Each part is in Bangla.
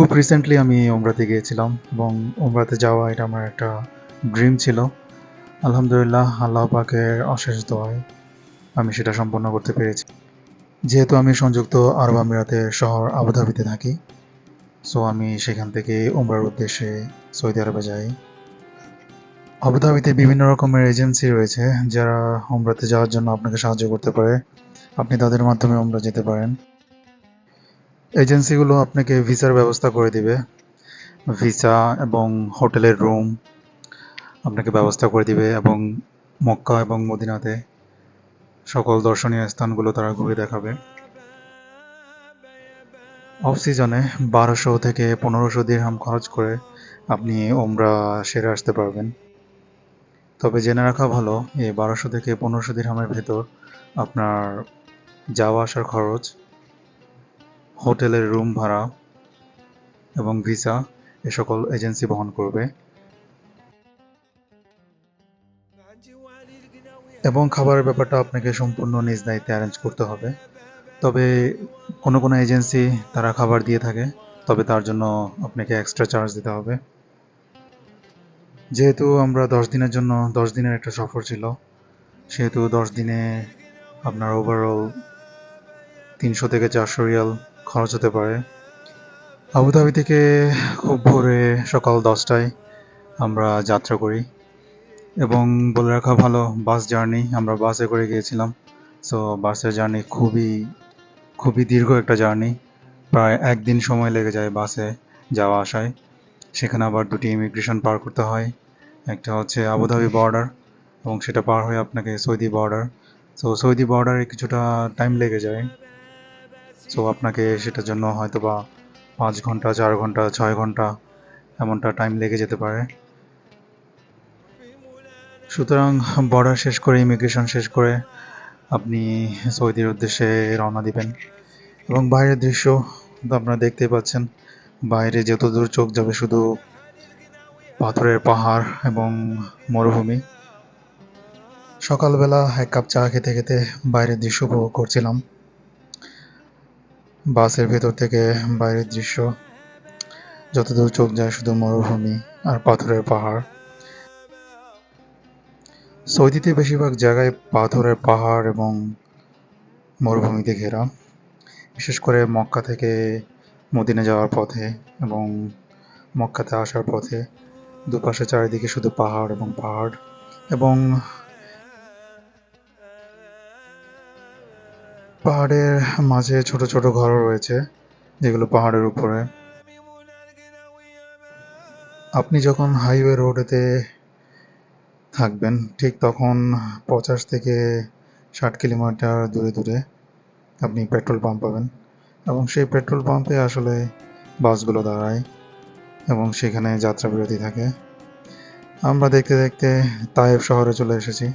খুব রিসেন্টলি আমি ওমরাতে গিয়েছিলাম এবং ওমরাতে যাওয়া এটা আমার একটা ড্রিম ছিল। আলহামদুলিল্লাহ, আল্লাহ পাকের অশেষ দোয়ায় আমি সেটা সম্পন্ন করতে পেরেছি। যেহেতু আমি সংযুক্ত আরব আমিরাতের শহর আবুধাবিতে থাকি সো আমি সেখান থেকে ওমরার উদ্দেশ্যে সৌদি আরবে যাই। আবুধাবিতে বিভিন্ন রকমের এজেন্সি রয়েছে যারা ওমরাতে যাওয়ার জন্য আপনাকে সাহায্য করতে পারে। আপনি তাদের মাধ্যমে ওমরা যেতে পারেন। এজেন্সিগুলো আপনাকে ভিসার ব্যবস্থা করে দিবে। ভিসা এবং হোটেলের রুম আপনাকে ব্যবস্থা করে দিবে এবং মক্কা এবং মদিনাতে সকল দর্শনীয় স্থানগুলো তারা ঘুরে দেখাবে। অফ সিজনে বারোশো থেকে পনেরোশো দিরহাম খরচ করে আপনি ওমরা সেরে আসতে পারবেন। তবে জেনে রাখা ভালো, এই বারোশো থেকে পনেরোশো দিরহামের ভেতর আপনার যাওয়া আসার খরচ হোটেলের রুম ভাড়া এবং ভিসা এ সকল এজেন্সি বহন করবে। এবং খাবারের ব্যাপারটা আপনাকে সম্পূর্ণ নিজ দায়িত্বে অ্যারেঞ্জ করতে হবে। তবে কোনো কোনো এজেন্সি তারা খাবার দিয়ে থাকে, তবে তার জন্য আপনাকে এক্সট্রা চার্জ দিতে হবে। যেহেতু আমরা দশ দিনের জন্য, দশ দিনের একটা সফর ছিল, সেহেতু দশ দিনে আপনার ওভারঅল তিনশো থেকে চারশো রিয়াল খরচ হতে পারে। আবুধাবি থেকে খুব ভোরে সকাল দশটায় আমরা যাত্রা করি এবং বলে রাখা ভালো, বাস জার্নি, আমরা বাসে করে গিয়েছিলাম। সো বাসের জার্নি খুবই খুবই দীর্ঘ একটা জার্নি। প্রায় একদিন সময় লেগে যায় বাসে যাওয়া আসায়। সেখানে আবার দুটি ইমিগ্রেশন পার করতে হয়। একটা হচ্ছে আবুধাবি বর্ডার এবং সেটা পার হয়ে আপনাকে সৌদি বর্ডার সো সৌদি বর্ডারে কিছুটা টাইম লেগে যায়। সো আপনাকে সেটার জন্য হয়তো বা পাঁচ ঘণ্টা, চার ঘণ্টা, ছয় ঘণ্টা এমনটা টাইম লেগে যেতে পারে। সুতরাং বর্ডার শেষ করে, ইমিগ্রেশন শেষ করে আপনি সৌদির উদ্দেশ্যে রওনা দিবেন। এবং বাইরের দৃশ্য তো আপনারা দেখতেই পাচ্ছেন, বাইরে যত দূর চোখ যাবে শুধু পাথরের পাহাড় এবং মরুভূমি। সকালবেলা এক কাপ চা খেতে খেতে বাইরের দৃশ্য উপভোগ করছিলাম। বাসের ভেতর থেকে বাইরের দৃশ্য। যতদূর চোখ যায় শুধু মরুভূমি আর পাথরের পাহাড়। সৌদিতে বেশিরভাগ জায়গায় পাথরের পাহাড় এবং মরুভূমিতে ঘেরা। বিশেষ করে মক্কা থেকে মদিনে যাওয়ার পথে এবং মক্কাতে আসার পথে। দুপাশে চারিদিকে শুধু পাহাড় এবং পাহাড় এবং পাহাড়ের মাঝে ছোট ছোট ঘরও রয়েছে, যেগুলো পাহাড়ের উপরে। আপনি যখন হাইওয়ে রোডেতে থাকবেন, ঠিক তখন পঞ্চাশ থেকে ষাট কিলোমিটার দূরে দূরে আপনি পেট্রোল পাম্প পাবেন। এবং সেই পেট্রোল পাম্পে আসলে বাসগুলো দাঁড়ায় এবং সেখানে যাত্রা বিরতি থাকে। আমরা দেখতে দেখতে তায়েব শহরে চলে এসেছি।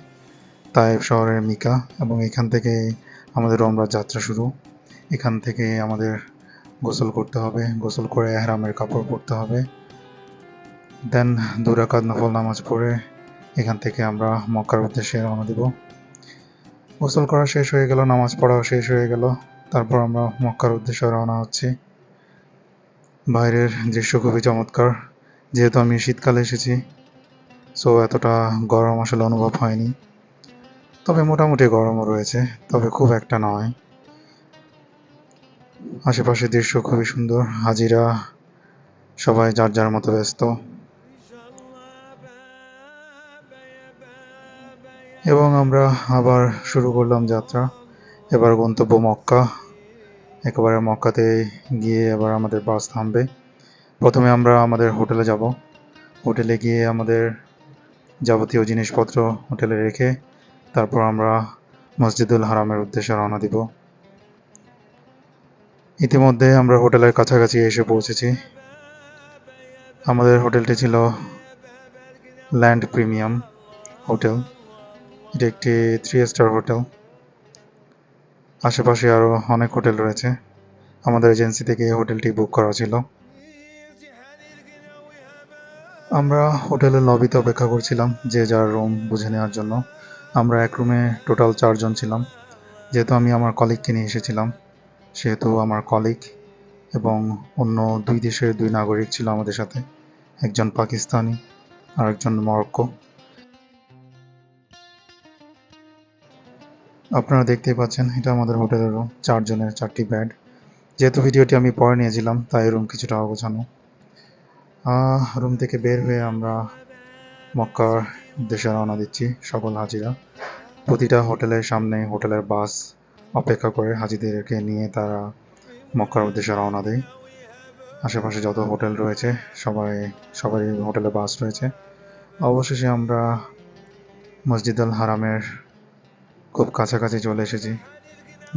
তায়েব শহরের মিকা এবং এখান থেকে আমাদের রমরার যাত্রা শুরু। এখান থেকে আমাদের গোসল করতে হবে, গোসল করে এহরামের কাপড় পরতে হবে। দেন দুরাকাত নফল নামাজ পড়ে এখান থেকে আমরা মক্কার উদ্দেশ্যে রওনা দিব। গোসল করা শেষ হয়ে গেল, নামাজ পড়াও শেষ হয়ে গেল। তারপর আমরা মক্কার উদ্দেশ্যে রওনা হচ্ছি। বাইরের দৃশ্য খুবই চমৎকার। যেহেতু আমি শীতকালে এসেছি সো এতটা গরম আসলে অনুভব হয়নি। তবে মোটামুটি গরমও রয়েছে, তবে খুব একটা নয়। আশেপাশের দৃশ্য খুবই সুন্দর, হাজিরা, সবাই যার যার মতো ব্যস্ত। এবং আমরা আবার শুরু করলাম যাত্রা। এবার গন্তব্য মক্কা। একেবারে মক্কাতে গিয়ে এবার আমাদের বাস থামবে। প্রথমে আমরা আমাদের হোটেলে যাব। হোটেলে গিয়ে আমাদের যাবতীয় জিনিসপত্র হোটেলে রেখে তারপর আমরা মসজিদুল হারামের উদ্দেশ্যে রওনা দিব। ইতিমধ্যে আমরা হোটেলের কাছাকাছি এসে পৌঁছেছি। আমাদের হোটেলটি ছিল ল্যান্ড প্রিমিয়াম হোটেল। এটি একটি থ্রি স্টার হোটেল। আশেপাশে আরও অনেক হোটেল রয়েছে। আমাদের এজেন্সি থেকে হোটেলটি বুক করা ছিল। আমরা হোটেলের লবিতে অপেক্ষা করছিলাম যে যার রুম বুঝে নেওয়ার জন্য। আমরা এক রুমে টোটাল চারজন ছিলাম। যেহেতু আমি আমার কলিগকে নিয়ে এসেছিলাম, সেহেতু আমার কলিগ এবং অন্য দুই দেশের দুই নাগরিক ছিল আমাদের সাথে। একজন পাকিস্তানি আর একজন মরক্কো। আপনারা দেখতেই পাচ্ছেন, এটা আমাদের হোটেলের রুম চারজনের চারটি ব্যাড যেহেতু ভিডিওটি আমি পরে নিয়েছিলাম, তাই রুম কিছুটা অগোছানো। রুম থেকে বের হয়ে আমরা মক্কার উদ্দেশ্যে রওনা দিচ্ছি, সকল হাজিরা। প্রতিটা হোটেলের সামনে হোটেলের বাস অপেক্ষা করে হাজিদেরকে নিয়ে তারা মক্কার উদ্দেশ্যে রওনা দেয়। আশেপাশে যত হোটেল রয়েছে, সবাই, সবারই হোটেলে বাস রয়েছে। অবশেষে আমরা মসজিদ আল হারামের খুব কাছাকাছি চলে এসেছি।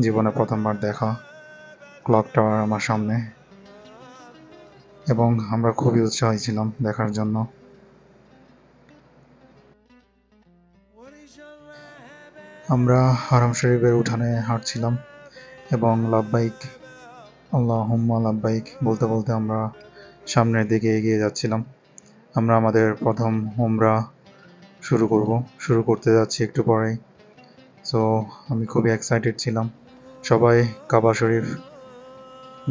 জীবনে প্রথমবার দেখা। ক্লক টাওয়ার আমার সামনে। এবং আমরা খুবই উৎসাহী ছিলাম দেখার জন্য। আমরা হারাম শরীফের উঠানে হাঁটছিলাম এবং লাভবাইক আল্লাহ হুম্মা লাভবাইক বলতে বলতে আমরা সামনের দিকে এগিয়ে যাচ্ছিলাম। আমরা আমাদের প্রথম হোমরা শুরু করব, শুরু করতে যাচ্ছি একটু পরেই। সো আমি খুবই এক্সাইটেড ছিলাম। সবাই কাবা শরীফ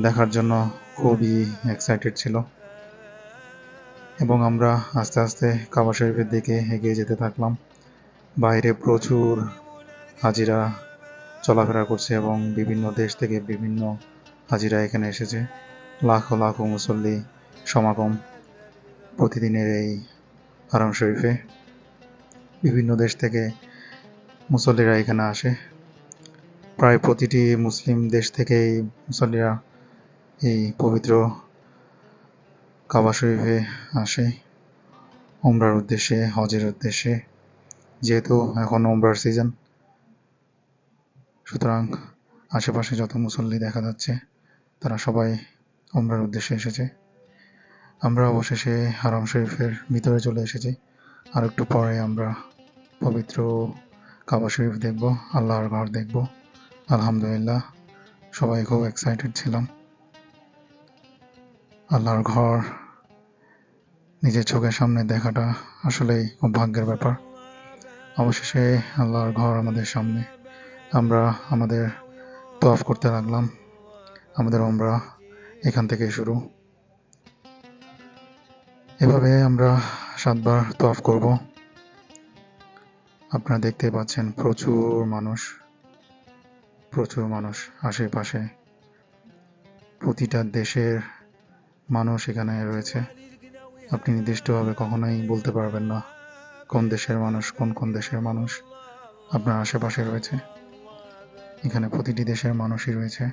দেখার জন্য খুবই এক্সাইটেড ছিল। এবং আমরা আস্তে আস্তে কাবা শরীফের দিকে এগিয়ে যেতে থাকলাম। বাইরে প্রচুর হাজিরা চলাফেরা করছে এবং বিভিন্ন দেশ থেকে বিভিন্ন হাজিরা এখানে এসেছে। লাখো লাখো মুসল্লি সমাগম প্রতিদিনের এই হারাম শরীফে। বিভিন্ন দেশ থেকে মুসল্লিরা এখানে আসে। প্রায় প্রতিটি মুসলিম দেশ থেকেই মুসল্লিরা এই পবিত্র কাবা শরীফে আসে। ওমরার উদ্দেশ্যে, হজের উদ্দেশ্যে। যেহেতু এখন ওমরার সিজন সুতরাং আশেপাশে যত মুসল্লি দেখা যাচ্ছে, তারা সবাই ওমরার উদ্দেশ্যে এসেছে। আমরা অবশেষে হারাম শরীফের ভিতরে চলে এসেছি। আর একটু পরে আমরা পবিত্র কাবা শরীফ দেখব, আল্লাহর ঘর দেখব। আলহামদুলিল্লাহ, সবাই খুব এক্সাইটেড ছিলাম। আল্লাহর ঘর নিজের চোখের সামনে দেখাটা আসলেই খুব ভাগ্যের ব্যাপার। অবশেষে আল্লাহর ঘর আমাদের সামনে। আমরা আমাদের তফ করতে লাগলাম। আমাদের আমরা এখান থেকে শুরু। এভাবে আমরা সাতবার তফ করব। আপনারা দেখতে পাচ্ছেন প্রচুর মানুষ প্রচুর মানুষ আশেপাশে। প্রতিটা দেশের মানুষ এখানে রয়েছে। আপনি নির্দিষ্টভাবে কখনোই বলতে পারবেন না কোন দেশের মানুষ, কোন কোন দেশের মানুষ আপনার আশেপাশে রয়েছে। এখানে প্রতিটি দেশের মানুষই রয়েছে।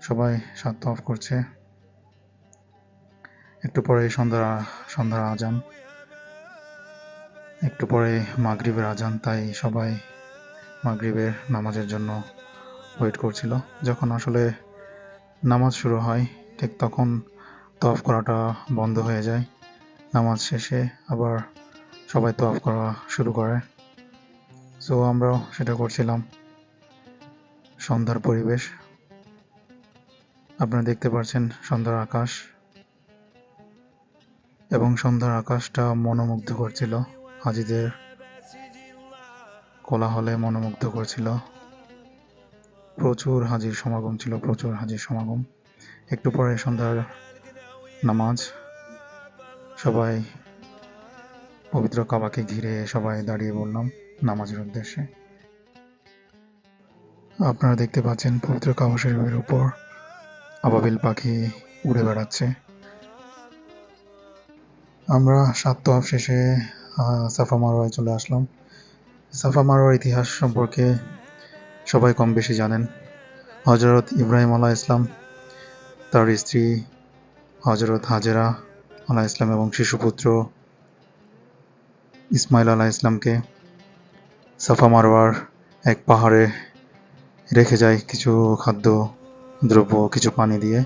সবাই সাত অফ করছে। একটু পরে সন্ধ্যার সন্ধ্যার আজান। একটু পরে মাগরিবের আজান, তাই সবাই মাগরিবের নামাজের জন্য ওয়েট করছিল। যখন আসলে নামাজ শুরু হয়, ঠিক তখন তফ করাটা বন্ধ হয়ে যায়। নামাজ শেষে আবার সবাই তফ করা শুরু করে। সো আমরাও সেটা করছিলাম। সন্ধ্যার পরিবেশ। আপনারা দেখতে পাচ্ছেন সন্ধ্যার আকাশ। এবং সন্ধ্যার আকাশটা মনোমুগ্ধ করছিল হাজিদের কোলাহলে মনোমুগ্ধ করছিল প্রচুর হাজির সমাগম ছিল, প্রচুর হাজির সমাগম। একটু পরে সন্ধ্যার নামাজ। সবাই পবিত্র কাবাকে ঘিরে সবাই দাঁড়িয়ে বললাম, নামাজের উদ্দেশ্যে। আপনারা দেখতে পাচ্ছেন পবিত্র কাবা শরীফের উপর আবাবিল পাখি উড়ে বেড়াচ্ছে। আমরা সাত তোয়াফ শেষে সাফা মারোয়ায় চলে আসলাম। সাফা মারোয়ার ইতিহাস সম্পর্কে সবাই কম বেশি জানেন। হজরত ইব্রাহিম আলাহ ইসলাম তার স্ত্রী হজরত হাজেরা আলাহ ইসলাম এবং শিশুপুত্র ইসমাইল আলাহ ইসলামকে সাফা মারোয়ার এক পাহাড়ে রেখে যায় কিছু খাদ্য, দ্রব্য, কিছু পানি দিয়ে।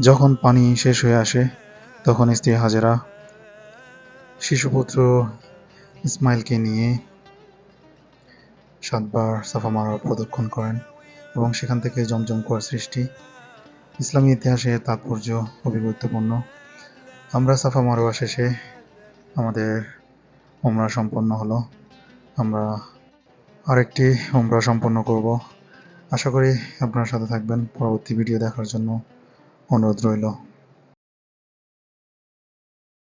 যখন পানি শেষ হয়ে আসে, তখন স্ত্রী হাজেরা শিশুপুত্র ইসমাইলকে নিয়ে সাতবার সাফা মারোয়ার প্রদক্ষিণ করেন এবং সেখান থেকে জমজম করার সৃষ্টি। ইসলামী ইতিহাসে তাৎপর্য খুবই গুরুত্বপূর্ণ। আমরা সাফা মারোয়া শেষে আমাদের ওমরা সম্পন্ন হলো। আমরা আরেকটি ওমরা সম্পন্ন করব। আশা করি আপনার সাথে থাকবেন। পরবর্তী ভিডিও দেখার জন্য অনুরোধ রইল।